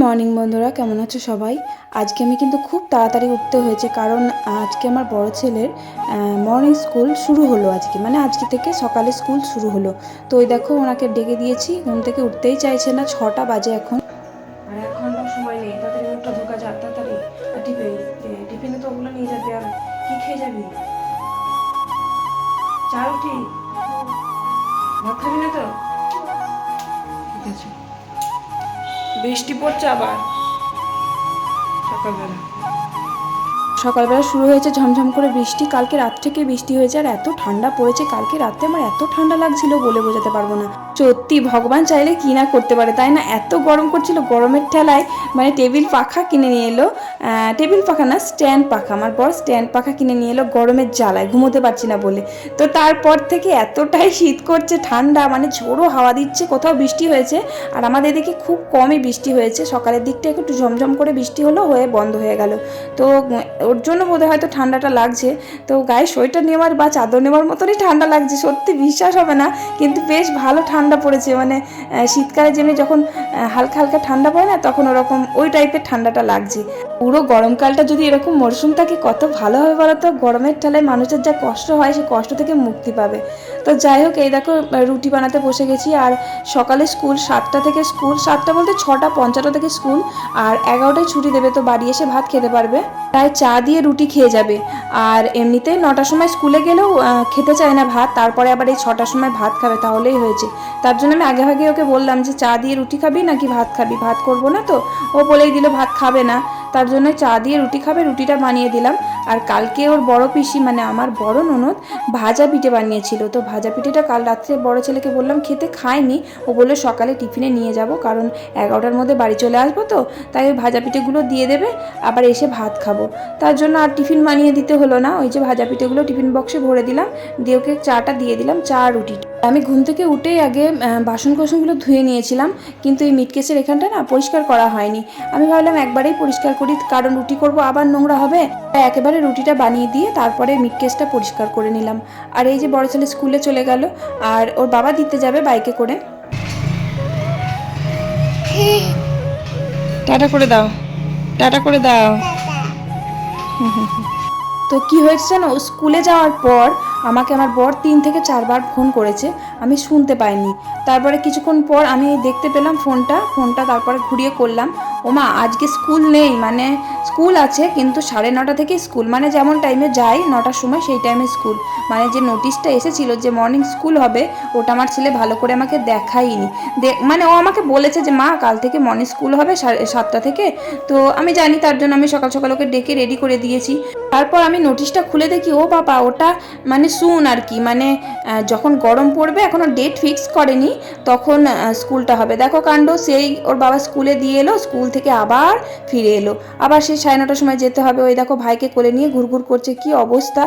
Morning বন্ধুরা। কেমন আছো সবাই? আজকে আমি কিন্তু খুব তাড়াতাড়ি উঠতে হয়েছে, কারণ আজকে আমার বড় ছেলের মর্নিং স্কুল শুরু হলো আজকে। মানে আজকে থেকে সকালে স্কুল শুরু হলো। তো ওই দেখো, ওনাকে ডেকে দিয়েছি। ঘুম থেকে উঠতেই চাইছে না। ছটা বাজে এখন। বৃষ্টি পড়ছে আবার। সকালবেলা। শুরু হয়েছে ঝমঝম করে বৃষ্টি। কালকে রাত থেকে বৃষ্টি হয়েছে আর এত ঠান্ডা পড়েছে। কালকে রাতে আমার এত ঠান্ডা লাগছিল বলে বোঝাতে পারব না। সত্যি ভগবান চাইলে কি না করতে পারে, তাই না? এত গরম করছিল, গরমের ঠেলায় মানে টেবিল পাখা কিনে নিয়ে এলো টেবিল পাখা না, স্ট্যান্ড পাখা, আমার বর স্ট্যান্ড পাখা কিনে নিয়ে এলো গরমের জ্বালায়, ঘুমোতে পারছি না বলে। তো তারপর থেকে এতটাই শীত করছে, ঠান্ডা মানে ঝোড়ো হাওয়া দিচ্ছে, কোথাও বৃষ্টি হয়েছে, আর আমাদের এদিকে খুব কমই বৃষ্টি হয়েছে, সকালের দিকটা একটু ঝমঝম করে বৃষ্টি হলো, হয়ে বন্ধ হয়ে গেল। তো ওর জন্য বোধহয় হয়তো ঠান্ডাটা লাগছে, তো গায়ে সোয়েটার নেওয়ার বা চাদর নেওয়ার মতনই ঠান্ডা লাগছে, সত্যি বিশ্বাস হবে না, কিন্তু বেশ ভালো ঠান্ডা পড়েছে মানে শীতকালে যেমনি যখন হালকা হালকা ঠান্ডা পড়ে না, তখন ওরকম ওই টাইপের ঠান্ডাটা লাগছে। পুরো গরমকালটা যদি এরকম মরশুম থাকে, কত ভালো হবে বলো তো? গরমের ঠেলায় মানুষের যা কষ্ট হয় সেই কষ্ট থেকে মুক্তি পাবে। তো যাই হোক, এই দেখো রুটি বানাতে বসে গেছি, আর সকালে স্কুল সাতটা থেকে, স্কুল সাতটা বলতে ছটা পঞ্চান্ন থেকে স্কুল, আর এগারোটায় ছুটি দেবে, তো বাড়ি এসে ভাত খেতে পারবে। তাই চা দিয়ে রুটি খেয়ে যাবে। আর এমনিতে নটার সময় স্কুলে গেলেও খেতে চায় না ভাত, তারপরে আবার এই ছটার সময় ভাত খাবে, তাহলেই হয়েছে। তার জন্য আমি আগে ভাগে ওকে বললাম যে, চা দিয়ে রুটি খাবি নাকি ভাত খাবি? ভাত করব না তো? ও বলেই দিল, ভাত খাবে না। তার জন্য চা দিয়ে রুটি খাবে, রুটিটা বানিয়ে দিলাম। আর কালকে ওর বড় পিসি মানে আমার বড় ননদ, ভাজা পিঠে বানিয়েছিল। তো ভাজা পিঠেটা কাল রাত্রে বড় ছেলেকে বললাম, খেতে খায়নি। ও বলল, সকালে টিফিনে নিয়ে যাব, কারণ এগারোটার মধ্যে বাড়ি চলে আসব তো, তাই ওই ভাজা পিঠেগুলো দিয়ে দেবে, আবার এসে ভাত খাব। তার জন্য আর টিফিন বানিয়ে দিতে হলো না। ওই যে ভাজা পিঠেগুলো টিফিন বক্সে ভরে দিলাম, দিয়ে ওকে চাটা দিয়ে দিলাম, চা আর রুটি। আমি ঘুম থেকে উঠেই আগে বাসন কোসনগুলো ধুয়ে নিয়েছিলাম কিন্তু এই মিটকেসের এখানটা না পরিষ্কার করা হয়নি। আমি ভাবলাম একবারেই পরিষ্কার করি কারণ রুটি করব আবার নোংরা হবে। তাই একেবারে রুটিটা বানিয়ে দিয়ে তারপরে মিটকেসটা পরিষ্কার করে নিলাম। আর এই যে বড় ছেলে স্কুলে চলে গেল আর ওর বাবা দিতে যাবে বাইকে করে। টাটা করে দাও। টাটা করে দাও। তো কি হয়েছে ও স্কুলে যাওয়ার পর আমাকে আমার বর তিন থেকে চারবার ফোন করেছে আমি শুনতে পাইনি। তারপরে কিছুক্ষণ পর আমি দেখতে পেলাম ফোনটা ফোনটা তারপরে ঘুরিয়ে করলাম। ওমা, আজকে স্কুল নেই মানে স্কুল আছে, কিন্তু সাড়ে নটা থেকে স্কুল মানে যেমন টাইমে যাই, নটার সময় সেই টাইমে স্কুল। মানে যে নোটিশটা এসেছিল যে মর্নিং স্কুল হবে, ওটা আমার ছেলে ভালো করে আমাকে দেখাইনি দে- মানে ও আমাকে বলেছে যে, মা, কাল থেকে মর্নিং স্কুল হবে সাতটা থেকে। তো আমি জানি তার জন্য আমি সকাল সকাল ওকে ডেকে রেডি করে দিয়েছি। তারপর আমি নোটিশটা খুলে দেখি, ও বাবা, ওটা মানে শুন আর কি। মানে যখন গরম পড়বে এখনও ডেট ফিক্স করেনি, তখন স্কুলটা হবে। দেখো কাণ্ড, সেই ওর বাবা স্কুলে দিয়ে এলো, স্কুল থেকে আবার ফিরে এলো। আবার সেই সাড়ে নটার সময় যেতে হবে। ওই দেখো ভাইকে কোলে নিয়ে ঘুরঘুর করছে, কি অবস্থা।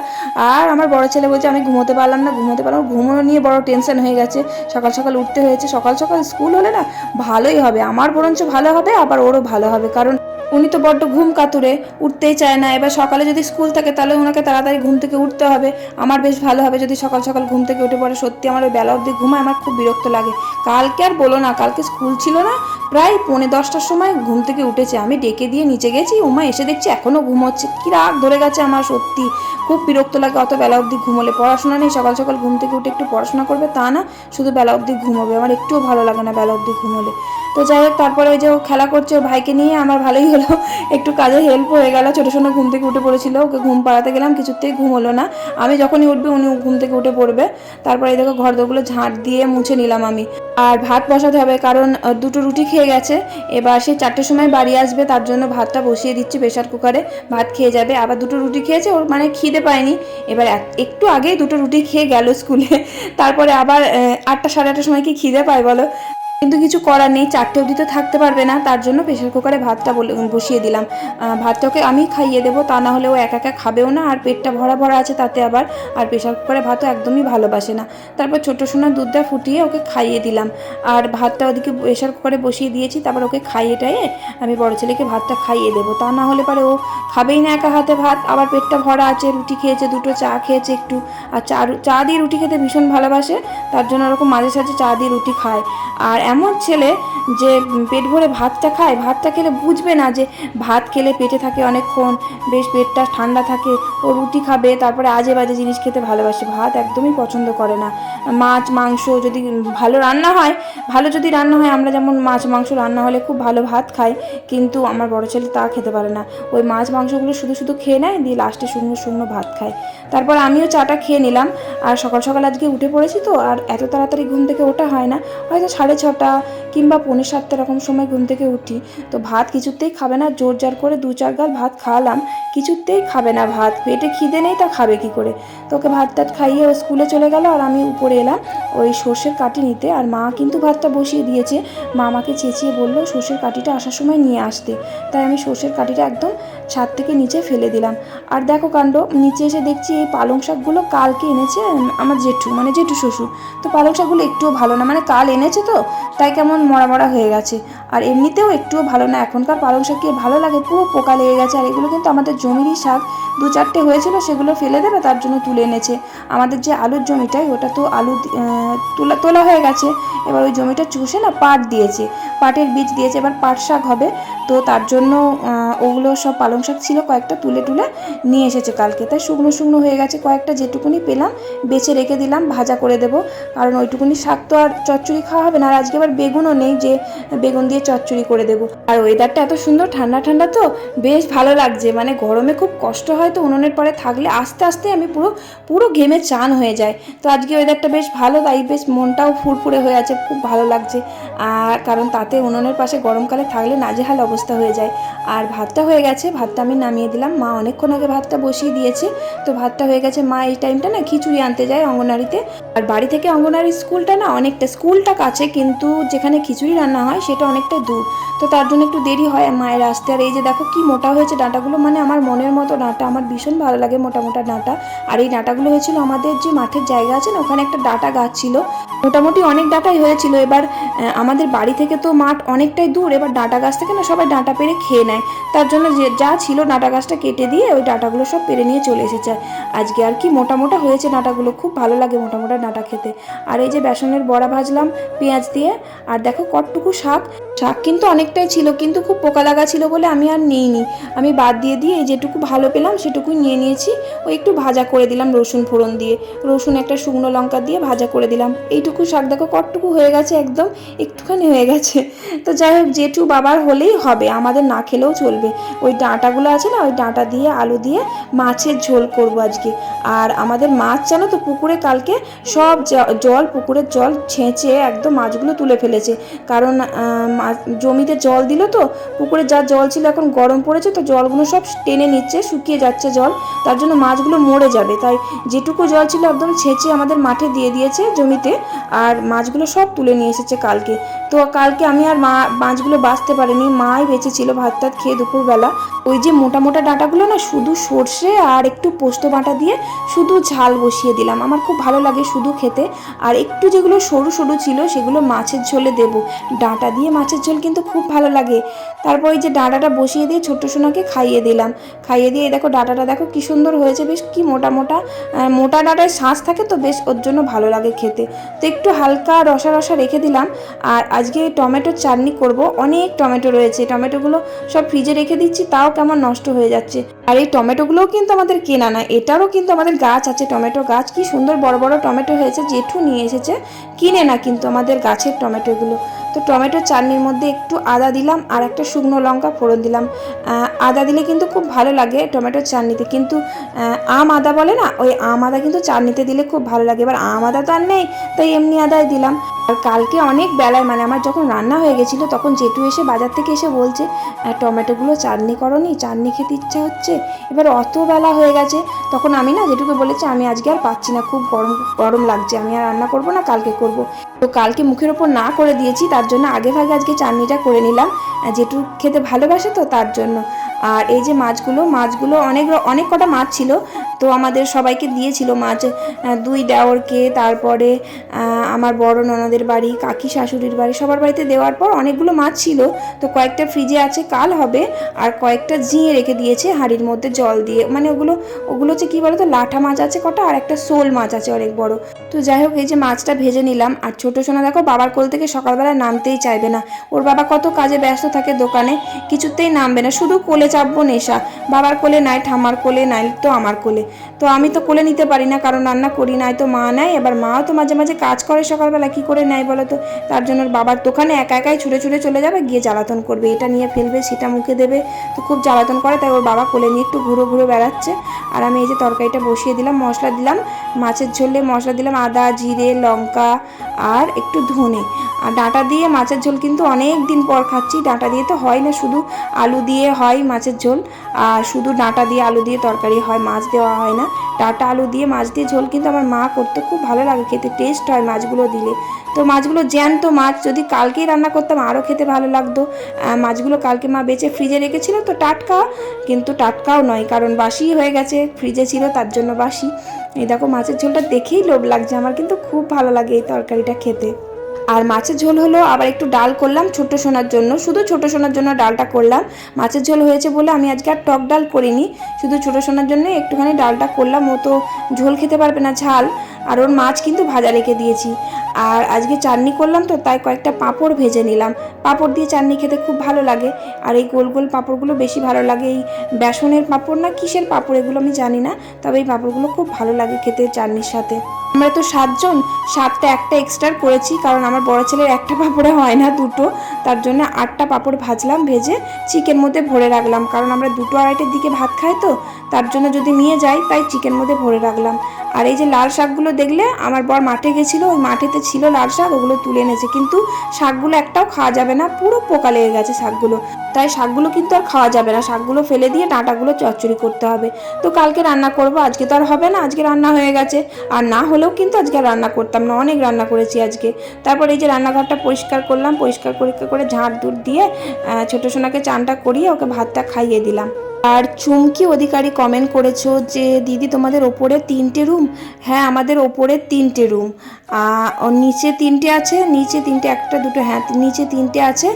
আর আমার বড় ছেলে বলছে, আমি ঘুমোতে পারলাম না, ঘুমোতে পারলাম। ঘুমোনো নিয়ে বড় টেনশন হয়ে গেছে। সকাল সকাল উঠতে হয়েছে। সকাল সকাল স্কুল হলে না ভালোই হবে। আমার বরঞ্চ ভালো হবে, আবার ওরও ভালো হবে। কারণ উনি তো বড্ড ঘুম কাতুরে, উঠতেই চায় না। এবার সকালে যদি স্কুল থাকে, তাহলে ওনাকে তাড়াতাড়ি ঘুম থেকে উঠতে হবে। আমার বেশ ভালো হবে যদি সকাল সকাল ঘুম থেকে উঠে পড়ে। সত্যি আমার ওই বেলা অবধি ঘুমায়, আমার খুব বিরক্ত লাগে। কালকে আর বলো না, কালকে স্কুল ছিল না, প্রায় পৌনে দশটার সময় ঘুম থেকে উঠেছে। আমি ডেকে দিয়ে নিচে গেছি, উমা এসে দেখছি এখনও ঘুমোচ্ছে। কী রাগ ধরে গেছে আমার, সত্যি। খুব বিরক্ত লাগে, অত বেলা অবধি ঘুমোলে। পড়াশোনা নেই, সকাল সকাল ঘুম থেকে উঠে একটু পড়াশোনা করবে, তা না, শুধু বেলা অবধি ঘুমোবে। আমার একটুও ভালো লাগে না বেলা অবধি ঘুমোলে। তো যাই হোক, তারপরে ওই যে ও খেলা করছে ওর ভাইকে নিয়ে, আমার ভালোই হলো। একটু কাজে হেল্প হয়ে গেল। ছোটো ছোটো ঘুম থেকে উঠে পড়েছিল। ওকে ঘুম পাড়াতে গেলাম, কিছুতেই ঘুম হলো না। আমি যখনই উঠবে উনি ঘুম থেকে উঠে পড়বে। তারপরে দেখো, ঘর দোরগুলো ঝাঁট দিয়ে মুছে নিলাম আমি। আর ভাত বসাতে হবে, কারণ দুটো রুটি খেয়ে গেছে। এবার সে চারটের সময় বাড়ি আসবে, তার জন্য ভাতটা বসিয়ে দিচ্ছি প্রেশার কুকারে। ভাত খেয়ে যাবে। আবার দুটো রুটি খেয়েছে, ওর মানে খিদে পায়নি। এবার এক- একটু আগেই দুটো রুটি খেয়ে গেল স্কুলে। তারপরে আবার আটটা সাড়ে আটটার সময় কি খিদে পায় বলো? কিন্তু কিছু করার নেই চারটে অবধি তো থাকতে পারবে না তার জন্য প্রেশার কুকারে ভাতটা বসিয়ে দিলাম। আহ, ভাতটা ওকে আমি খাইয়ে দেবো তা না হলে ও একা একা খাবেও না আর পেটটা ভরা ভরা আছে তাতে আবার আর প্রেশার কুকারে ভাতও একদমই ভালোবাসে না। তারপর ছোটো সোনার দুধটা ফুটিয়ে ওকে খাইয়ে দিলাম। আর ভাতটা ওদিকে প্রেশার কুকারে বসিয়ে দিয়েছি তারপর ওকে খাইয়ে টাইয়ে আমি বড় ছেলেকে ভাতটা খাইয়ে দেবো। তা না হলে পারে ও খাবেই না একা হাতে ভাত আবার পেটটা ভরা আছে রুটি খেয়েছে দুটো চা খেয়েছে একটু। আর চা চা দিয়ে রুটি খেতে ভীষণ ভালোবাসে তার জন্য ওরকম মাঝে সাঝে চা দিয়ে রুটি খায়। আর এমন ছেলে যে পেট ভরে ভাতটা খায়, ভাতটা খেলে বুঝবে না যে ভাত খেলে পেটে থাকে অনেকক্ষণ, বেশ পেটটা ঠান্ডা থাকে, ও রুটি খাবে, তারপরে আজে বাজে জিনিস খেতে ভালোবাসে, ভাত একদমই পছন্দ করে না। মাছ, মাংস যদি ভালো রান্না হয়, ভালো যদি রান্না হয়, আমরা যেমন মাছ, মাংস রান্না হলে খুব ভালো ভাত খাই, কিন্তু আমার বড় ছেলে তা খেতে পারে না। ওই মাছ, মাংসগুলো শুধু শুধু খেয়ে নেয়, দিয়ে লাস্টে শুকনো শুকনো ভাত খায়। তারপর আমিও চাটা খেয়ে নিলাম, আর সকাল সকাল আজকে উঠে পড়েছি তো, আর এত তাড়াতাড়ি ঘুম থেকে ওঠা হয় না, হয়তো সাড়ে ছটা কিংবা পৌনে সাতটা এরকম সময় ঘুম থেকে উঠি, তো ভাত কিছুতেই খাবে না, জোর জার করে দু চার গাল ভাত খাওয়ালাম, কিছুতেই খাবে না ভাত, পেটে খিদে নেই তা খাবে কি করে? তো ওকে ভাত টাত খাইয়ে ও স্কুলে চলে গেল আর আমি উপরে এলাম, ওই সর্ষের কাটি নিতে আর মা কিন্তু ভাতটা বসিয়ে দিয়েছে মা আমাকে চেঁচিয়ে বলল সর্ষের কাটিটা আসার সময় নিয়ে আসতে, তাই আমি সর্ষের কাটিটা একদম ছাদ থেকে নিচে ফেলে দিলাম। আর দেখো কাণ্ড, নিচে এসে দেখছি এই পালং শাকগুলো কালকে এনেছে আমার জেঠু মানে জেঠু শ্বশুর। তো পালং শাকগুলো একটুও ভালো না মানে কাল এনেছে তো, তাই কেমন মরা মরা হয়ে গেছে। আর এমনিতেও একটুও ভালো না, এখনকার পালং শাক কি ভালো লাগে, পুরো পোকা লেগে গেছে। আর এগুলো কিন্তু আমাদের জমিরই শাক, দু চারটে হয়েছিল, সেগুলো ফেলে দেবে, তার জন্য তুলে এনেছে। আমাদের যে আলুর জমিটাই, ওটা তো আলু তোলা তোলা হয়ে গেছে। এবার ওই জমিটা চুষে না পাট দিয়েছে, পাটের বীজ দিয়েছে, এবার পাট শাক হবে। তো তার জন্য ওগুলো সব পালং শাক ছিল, কয়েকটা তুলে তুলে নিয়ে এসেছে কালকে। তাই শুকনো শুকনো হয়ে গেছে, কয়েকটা যেটুকুনি পেলাম, বেছে রেখে দিলাম, ভাজা করে দেবো। কারণ ওইটুকুনি শাক তো আর চচ্চড়ি খাওয়া হবে না, আর আজকে আবার বেগুনও নেই যে বেগুন দিয়ে চচ্চড়ি করে দেবো। আর ওয়েদারটা এত সুন্দর, ঠান্ডা ঠান্ডা তো বেশ ভালো লাগছে। মানে গরমে খুব কষ্ট হয় তো, উনুনের পরে থাকলে আস্তে আস্তে আমি পুরো পুরো ঘেমে চান হয়ে যায়। তো আজকে ওয়েদারটা বেশ ভালো, তাই বেশ মনটাও ফুরফুরে হয়ে আছে, খুব ভালো লাগছে। আর কারণ তাতে উনুনের পাশে গরমকালে থাকলে নাজেহাল অবস্থা হয়ে যায়। আর ভাতটা হয়ে গেছে ভাতটা আমি নামিয়ে দিলাম। মা অনেকক্ষণ আগে ভাতটা বসিয়ে দিয়েছে। তো ভাতটা হয়ে গেছে। মা এই টাইমটা না খিচুড়ি আনতে যায় অঙ্গনারীতে। আর বাড়ি থেকে অঙ্গনারী স্কুলটা না অনেকটা, স্কুলটা কাছে কিন্তু যেখানে খিচুড়ি রান্না হয় সেটা অনেকটা দূর। তো তার জন্য একটু দেরি হয় মায়ের আসতে। আর এই যে দেখো কি মোটা হয়েছে ডাঁটাগুলো মানে আমার মনের মতো ডাঁটা, আমার ভীষণ ভালো লাগে মোটা মোটা ডাঁটা। আর এই ডাঁটাগুলো হয়েছিল আমাদের যে মাঠের জায়গা আছে না, ওখানে একটা ডাঁটা গাছ ছিল। মোটামুটি অনেক ডাঁটাই হয়েছিল। এবার আমাদের বাড়ি থেকে তো মাঠ অনেকটাই দূর। এবার ডাঁটা গাছ থেকে না সবাই ডাঁটা পেরে খেয়ে নেয়। তার জন্য যে যা ছিল ডাঁটা গাছটা কেটে দিয়ে ওই ডাঁটাগুলো সব পেরে নিয়ে চলে এসেছে। আজকে আর কি মোটা মোটা হয়েছে ডাঁটাগুলো, খুব ভালো লাগে মোটা মোটা ডাঁটা খেতে। আর এই যে বেসনের বড়া ভাজলাম পেঁয়াজ দিয়ে, আর দেখো কটটুকু শাক। শাক কিন্তু অনেকটাই ছিল, কিন্তু খুব পোকা লাগা ছিল বলে আমি আর নিইনি। আমি বাদ দিয়ে দিয়ে এই যেটুকু ভালো পেলাম সেটুকুই নিয়ে নিয়েছি। ওই একটু ভাজা করে দিলাম রসুন ফোড়ন দিয়ে। রসুন একটা শুকনো লঙ্কা দিয়ে ভাজা করে দিলাম। এইটুকু শাক দেখো কটটুকু হয়ে গেছে, একদম একটুখানি হয়ে গেছে। তো যাই হোক জেঠু বাবার হলেই হবে, আমাদের না খেলেও চলবে। ওই ডাঁটাগুলো আছে না, ওই ডাঁটা দিয়ে, আলু দিয়ে মাছের ঝোল করব আজকে। আর আমাদের মাছ জানো তো, পুকুরে কালকে সব জল, পুকুরের জল ছেঁচে একদম মাছগুলো তুলে ফেলেছে। কারণ জমিতে জল দিল তো, পুকুরে যা জল ছিল এখন গরম পড়েছে তো জলগুলো সব টেনে নিচ্ছে, শুকিয়ে যাচ্ছে জল, তার জন্য মাছগুলো মরে যাবে। তাই যেটুকু জল ছিল একদম ছেঁচে আমাদের মাঠে দিয়ে দিয়েছে জমিতে, আর মাছগুলো সব তুলে নিয়ে এসেছে কালকে। তো কালকে আমি আর মা, মাছগুলো বাঁচতে পারিনি, মাই বেঁচেছিল ভাত টাত খেয়ে দুপুরবেলা। ওই যে মোটা মোটা ডাঁটাগুলো না, শুধু সর্ষে আর একটু পোস্ত বাটা দিয়ে শুধু ঝাল বসিয়ে দিলাম। আমার খুব ভালো লাগে শুধু খেতে। আর একটু যেগুলো সরু সরু ছিল, সেগুলো মাছের ঝোলে দেবো। ডাঁটা দিয়ে মাছের ঝোল কিন্তু খুব ভালো লাগে। তারপর ওই যে ডাঁটাটা বসিয়ে দিয়ে ছোট্ট সোনাকে খাইয়ে দিলাম। খাইয়ে দিয়ে দেখো ডাঁটাটা দেখো কি সুন্দর হয়েছে, বেশ কি মোটা মোটা। মোটা ডাঁটায় শাঁস থাকে তো, বেশ ওর জন্য ভালো লাগে খেতে। তো একটু হালকা রসা রসা রেখে দিলাম। আর আজকে টমেটোর চাটনি করব। অনেক টমেটো রয়েছে। টমেটোগুলো সব ফ্রিজে রেখে দিচ্ছি, তাও কেমন নষ্ট হয়ে যাচ্ছে। আর এই টমেটোগুলোও কিন্তু আমাদের কেনা না এটারও কিন্তু আমাদের গাছ আছে, টমেটো গাছ। কি সুন্দর বড় বড় টমেটো হয়েছে, জেঠু নিয়ে এসেছে। কিনে না কিন্তু আমাদের গাছের টমেটোগুলো। তো টমেটো চাটনির মধ্যে একটু আদা দিলাম আর একটা শুকনো লঙ্কা ফোড়ন দিলাম। আদা দিলে কিন্তু খুব ভালো লাগে টমেটো চাটনিতে। কিন্তু আম আদা বলে না, ওই আম আদা কিন্তু চাটনিতে দিলে খুব ভালো লাগে। এবার আম আদা তো আর নেই, তাই এমনি আদাই দিলাম। আর কালকে অনেক বেলায় মানে আমার যখন রান্না হয়ে গেছিল, তখন জেঠু এসে বাজার থেকে এসে বলছে টমেটোগুলো চাটনি করনি, চাটনি খেতে ইচ্ছা হচ্ছে? এবার অত বেলা হয়ে গেছে, তখন আমি না জেঠুকে বলেছি, আমি আজকে আর পাচ্ছি না, খুব গরম গরম লাগছে, আমি আর রান্না করব না, কালকে করব। তো কালকে মুখের ওপর না করে দিয়েছি, তার জন্য আগে ভাগে আজকে চাটনিটা করে নিলাম। যেটু খেতে ভালোবাসে তো তার জন্য। আর এই যে মাছগুলো মাছগুলো অনেক অনেক কটা মাছ ছিল। তো আমাদের সবাইকে দিয়েছিল মাছ দুই দেওরকে, তারপরে আমার বড় ননদের বাড়ি, কাকি শাশুড়ির বাড়ি, সবার বাড়িতে দেওয়ার পর অনেকগুলো মাছ ছিল। তো কয়েকটা ফ্রিজে আছে, কাল হবে, আর কয়েকটা ঝিঁয়ে রেখে দিয়েছে হাঁড়ির মধ্যে জল দিয়ে। মানে ওগুলো ওগুলো হচ্ছে কী বলো তো লাঠা মাছ আছে কটা, আর একটা শোল মাছ আছে অনেক বড়। তো যাই হোক, এই যে মাছটা ভেজে নিলাম। আর ছোটো সোনা দেখো, বাবার কোল থেকে সকালবেলা নামতেই চাইবে না। ওর বাবা কত কাজে ব্যস্ত থাকে দোকানে, কিছুতেই নামবে না। শুধু কোলে চাপবো নেশা। বাবার কোলে নাই, ঠাম্মার কোলে নাই, তো আমার কোলে। তো আমি তো কোলে নিতে পারি না, কারণ রান্না করি নাই তো মা নেয়, এবার মাও তো মাঝে মাঝে কাজ করে সকালবেলা, কি করে নেয় বলো তো? তার জন্য বাবার দোকানে একা একাই ছুটে ছুটে চলে যাবে, গিয়ে জ্বালাতন করবে, এটা নিয়ে ফেলবে, সেটা মুখে দেবে, তো খুব জ্বালাতন করে, তাই ওর বাবা কোলে নিয়ে একটু ঘুরো ঘুরো বেড়াচ্ছে, আর আমি এই যে তরকারিটা বসিয়ে দিলাম, মশলা দিলাম, মাছের ঝোলে মশলা দিলাম, আদা, জিরে, লঙ্কা, আর একটু ধনে, আর ডাঁটা দিয়ে মাছের ঝোল কিন্তু অনেক দিন পর খাচ্ছি, ডাঁটা দিয়ে তো হয় না, শুধু আলু দিয়ে হয় মাছের ঝোল, আর শুধু ডাঁটা দিয়ে, আলু দিয়ে তরকারি হয়, মাছ দেওয়া হয় না। ডাঁটা আলু দিয়ে, মাছ দিয়ে ঝোল কিন্তু আমার মা করতে, খুব ভালো লাগে খেতে টেস্ট হয় মাছগুলো দিলে। তো মাছগুলো জ্যান্ত মাছ, যদি কালকেই রান্না করতাম আরও খেতে ভালো লাগতো। মাছগুলো কালকে মা বেঁচে ফ্রিজে রেখেছিল তো টাটকা, কিন্তু টাটকাও নয়, কারণ বাসি হয়ে গেছে ফ্রিজে ছিল তার জন্য বাসি। এই দেখো মাছের ঝোলটা দেখেই লোভ লাগছে, আমার কিন্তু খুব ভালো লাগে এই তরকারিটা খেতে। আর মাছের ঝোল হলো আবার একটু ডাল করলাম ছোট সোনার জন্য। শুধু ছোট সোনার জন্য ডালটা করলাম। মাছের ঝোল হয়েছে বলে আমি আজকে আর টক ডাল করিনি। শুধু ছোট সোনার জন্য একটুখানি ডালটা করলাম। ও তো ঝোল খেতে পারবে না ঝাল। আর ওর মাছ কিন্তু ভাজা রেখে দিয়েছি। আর আজকে চাটনি করলাম তো, তাই কয়েকটা পাঁপড় ভেজে নিলাম। পাঁপড় দিয়ে চাটনি খেতে খুব ভালো লাগে। আর এই গোল গোল পাঁপড়গুলো বেশি ভালো লাগে। এই বেসনের পাঁপড় না, কিসের পাঁপড় এগুলো আমি জানি না, তবে এই পাঁপড়গুলো খুব ভালো লাগে খেতে চাটনির সাথে। আমরা তো সাতজন, সাতটা একটা এক্সট্রা করেছি, কারণ আমার বড় ছেলের একটা পাঁপড়ে হয় না দুটো। তার জন্য আটটা পাঁপড় ভাজলাম, ভেজে চিকেন মধ্যে ভরে রাখলাম। কারণ আমরা দুটো আড়াইটের দিকে ভাত খাই তো, তার জন্য যদি নিয়ে যাই, তাই চিকেন মধ্যে ভরে রাখলাম। আর এই যে লাল শাকগুলো দেখলে আমার বর মাঠে গেছিল, ওই মাঠেতে ছিল লাল শাক, ওগুলো তুলে এনেছে। কিন্তু শাকগুলো একটাও খাওয়া যাবে না, পুরো পোকা লেগে গেছে শাকগুলো। তাই শাকগুলো কিন্তু আর খাওয়া যাবে না, শাকগুলো ফেলে দিয়ে ডাঁটাগুলো চচ্চড়ি করতে হবে। তো কালকে রান্না করব, আজকে তো আর হবে না, আজকে রান্না হয়ে গেছে। আর না হলেও কিন্তু আজকে রান্না করতাম না, অনেক রান্না করেছি আজকে। তারপর এই যে রান্নাঘরটা পরিষ্কার করলাম, পরিষ্কার পরিষ্কার করে ঝাঁট দূর দিয়ে ছোটো সোনাকে চানটা করিয়ে ওকে ভাতটা খাইয়ে দিলাম। আর চুমকি অধিকারী কমেন্ট করেছ যে, দিদি, তোমাদের ওপরে তিনটে রুম হ্যাঁ আমাদের ওপরে তিনটে রুম নিচে তিনটে আছে, নিচে তিনটে, একটা, দুটো হ্যাঁ নিচে তিনটে আছে,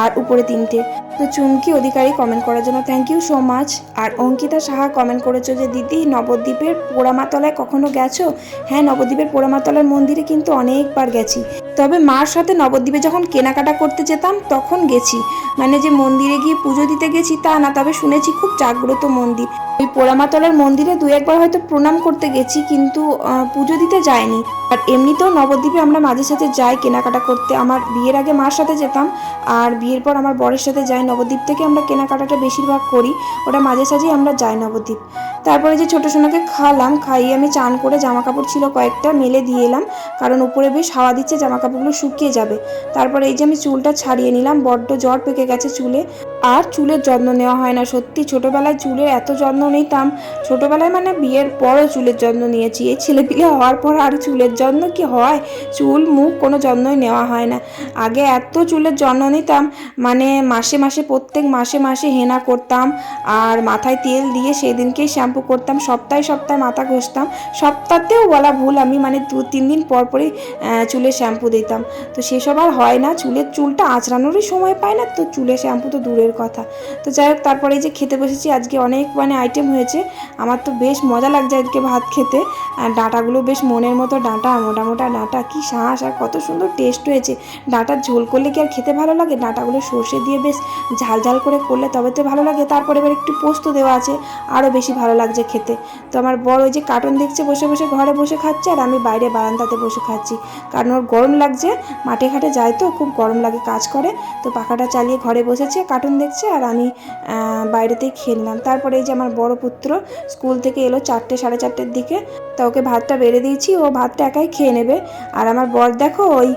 আর উপরে তিনটে। তো চুমকি অধিকারী কমেন্ট করার জন্য থ্যাংক ইউ সো মাচ আর অঙ্কিতা সাহা কমেন্ট করেছ যে, দিদি, নবদ্বীপের পোড়ামাতলায় কখনো গেছো? হ্যাঁ নবদ্বীপের পোড়ামাতলার মন্দিরে কিন্তু অনেকবার গেছি। তবে মার সাথে নবদ্বীপে যখন কেনাকাটা করতে যেতাম, তখন গেছি। মানে যে মন্দিরে গিয়ে পুজো দিতে গেছি তা না, তবে শুনেছি খুব জাগ্রত মন্দির। ওই পোড়ামাতলার মন্দিরে দু একবার হয়তো প্রণাম করতে গেছি, কিন্তু পুজো দিতে যাইনি। আর এমনিতেও নবদ্বীপে আমরা মাঝে সাথে যাই কেনাকাটা করতে। আমার বিয়ের আগে মার সাথে যেতাম, আর বিয়ের পর আমার বরের সাথে যাই। নবদ্বীপ থেকে আমরা কেনাকাটাটা বেশিরভাগ করি। ওটা মাঝে সাঝেই আমরা যাই নবদ্বীপ। তারপরে যে ছোটো সোনাকে খাওয়ালাম, খাইয়ে আমি চান করে জামা কাপড় ছিল কয়েকটা মেলে দিয়ে এলাম। কারণ উপরে বেশ হাওয়া দিচ্ছে জামা কাপড়গুলো শুকিয়ে যাবে। তারপরে এই যে আমি চুলটা ছাড়িয়ে নিলাম, বড্ড জ্বর পেকে গেছে চুলে। আর চুলের যত্ন নেওয়া হয় না, সত্যি ছোটোবেলায় চুলের এত যত্ন নিতাম। ছোটোবেলায় মানে বিয়ের পরও চুলের যত্ন নিয়েছি। এই ছেলেপিলে হওয়ার পর আর চুলের যত্ন কি হয়? চুল, মুখ কোনো যত্নই নেওয়া হয় না। আগে এত চুলের যত্ন নিতাম মানে মাসে মাসে, প্রত্যেক মাসে মাসে হেনা করতাম। আর মাথায় তেল দিয়ে সেদিনকেই শ্যাম্পু করতাম, সপ্তাহে সপ্তাহে মাথা ঘষতাম। সপ্তাহতেও বলা ভুল, আমি মানে দু, তিন দিন পর পরই চুলে শ্যাম্পু দিতাম। তো সেসব আর হয় না, চুলের চুলটা আঁচড়ানোরই সময় পায় না, তো চুলে শ্যাম্পু তো দূরের কথা। তো যাই হোক, তারপরে যে খেতে বসেছি, আজকে অনেক মানে আইটেম হয়েছে। আমার তো বেশ মজা লাগছে আজকে ভাত খেতে। আর ডাঁটাগুলো বেশ মনের মতো ডাঁটা মোটা মোটা ডাঁটা, কি শাঁস আর কত সুন্দর টেস্ট হয়েছে। ডাঁটার ঝোল করলে কি আর খেতে ভালো লাগে? ডাঁটাগুলো সর্ষে দিয়ে বেশ ঝাল ঝাল করে করলে তবে তো ভালো লাগে। তারপরে এবার একটু পোস্ত দেওয়া আছে, আরও বেশি ভালো লাগছে খেতে। তো আমার বড় ওই যে কার্টুন দেখছে, বসে বসে ঘরে বসে খাচ্ছে আর আমি বাইরে বারান্দাতে বসে খাচ্ছি। কারণ ওর গরম লাগছে, মাঠে ঘাটে যায় তো, খুব গরম লাগে, কাজ করে। তো পাখাটা চালিয়ে ঘরে বসেছে কার্টুন দেখছে আর আমি বাইরেতেই খেললাম তারপরে এই যে আমার বড় পুত্র স্কুল থেকে এলো চারটে, সাড়ে চারটের দিকে। তা ওকে ভাতটা বেড়ে দিয়েছি, ও ভাতটা একাই খেয়ে নেবে। আর আমার বর দেখো ওই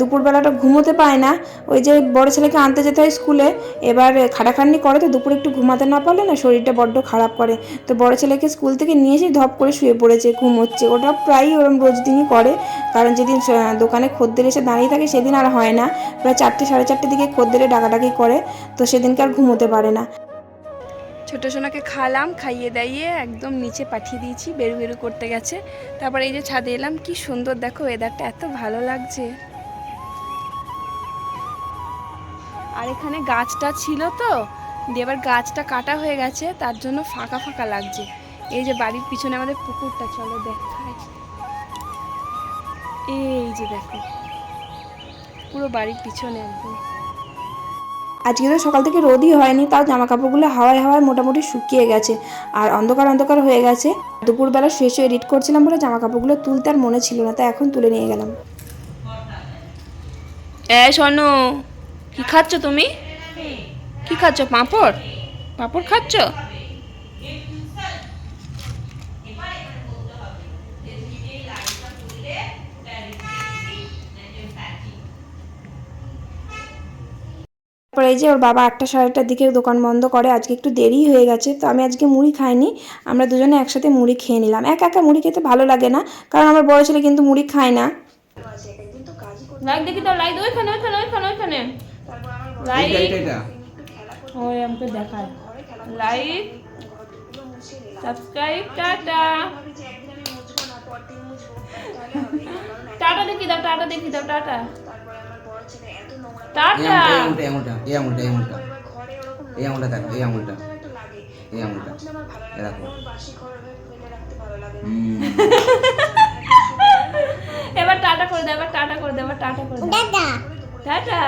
দুপুরবেলাটা ঘুমোতে পায় না। ওই যে বড় ছেলেকে আনতে যেতে হয় স্কুলে, এবার খাটাখাটনি করে তো দুপুরে একটু ঘুমাতে না পারলে না শরীরটা বড্ড খারাপ করে। তো বড় ছেলেকে স্কুল থেকে নিয়ে এসে ধপ করে শুয়ে পড়েছে, ঘুমোচ্ছে। ওটা প্রায়ই ওরম রোজ দিনই করে। কারণ যেদিন দোকানে খদ্দের এসে দাঁড়িয়ে থাকে সেদিন আর হয় না। প্রায় চারটে, সাড়ে চারটের দিকে খদ্দেরে ডাকাডাকি করে, তো সেদিনকে আর ঘুমোতে পারে না। ছোটো সোনাকে খালাম, খাইয়ে দাইয়ে একদম নিচে পাঠিয়ে দিয়েছি, বেরু বেরু করতে গেছে। তারপরে এই যে ছাদে এলাম, কি সুন্দর দেখো ওয়েদারটা এত ভালো লাগছে। আর এখানে গাছটা ছিল তো দিয়ে এবার গাছটা কাটা হয়ে গেছে তার জন্য ফাঁকা ফাঁকা লাগছে। এই যে বাড়ির পিছনে আমাদের পুকুরটা চলো দেখায় এই যে দেখো পুরো বাড়ির পিছনে একদম। আজকে তো সকাল থেকে রোদই হয়নি তাও জামা কাপড়গুলো হাওয়ায় হাওয়ায় মোটামুটি শুকিয়ে গেছে। আর অন্ধকার অন্ধকার হয়ে গেছে। দুপুরবেলা শেষে এডিট করছিলাম বলে জামা কাপড়গুলো তুলতে আর মনে ছিল না তাই এখন তুলে নিয়ে গেলাম। এ শোনো কি খাচ্ছ তুমি? কি খাচ্ছ পাঁপড়? পাঁপড় খাচ্ছ? তারপরে এই যে ওর বাবা আটটা সাড়ে আটটার দিকে দোকান বন্ধ করে আজকে একটু দেরি হয়ে গেছে তো আমি আজকে মুড়ি খাইনি। আমরা দুজনে একসাথে মুড়ি খেয়ে নিলাম। একা একা মুড়ি খেতে ভালো লাগে না কারণ আমার বড় ছেলে কিন্তু মুড়ি খায় না। লাইট দেখি তো লাইট ওইখানে ওইখানে ওইখানে লাইট এটা আমাকে দেখায়। Like subscribe tata. টাটা দেখি দাও টাটা দেখি দাও টাটা। টাটা। এই আঙুলটা এই আঙুলটা এই আঙুলটা এই আঙুলটা দেখো এই আঙুলটা এই আঙুলটা এরকম এবার টাটা করে দে এবার টাটা করে দে এবার টাটা করে দে টাটা।